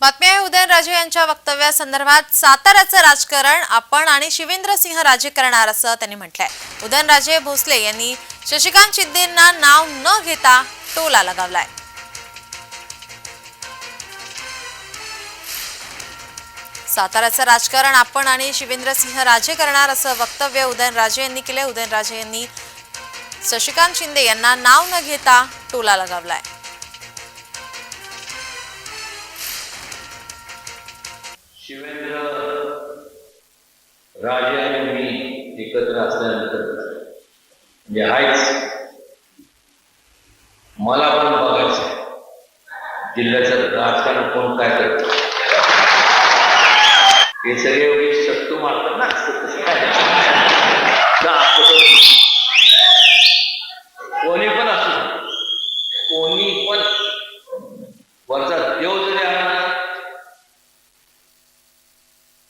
बातमी आहे उदयनराजे यांच्या वक्तव्यासंदर्भात साताऱ्याचं राजकारण आपण आणि शिवेंद्र सिंह राजे करणार असं त्यांनी म्हटलंय. उदयनराजे भोसले यांनी शशिकांत शिंदेंना नाव न घेता टोला लगावलाय. साताऱ्याचं राजकारण आपण आणि शिवेंद्र सिंह राजे करणार असं वक्तव्य उदयनराजे यांनी केलंय. उदयनराजे यांनी शशिकांत शिंदे यांना नाव न घेता टोला लगावलाय. शिवेंद्र. राजे आणि मी एकत्र असल्यानंतर म्हणजे हायच. मला पण बघायचं जिल्ह्याचं राजकारण कोण काय करत? हे सगळे शक्तू मारतात ना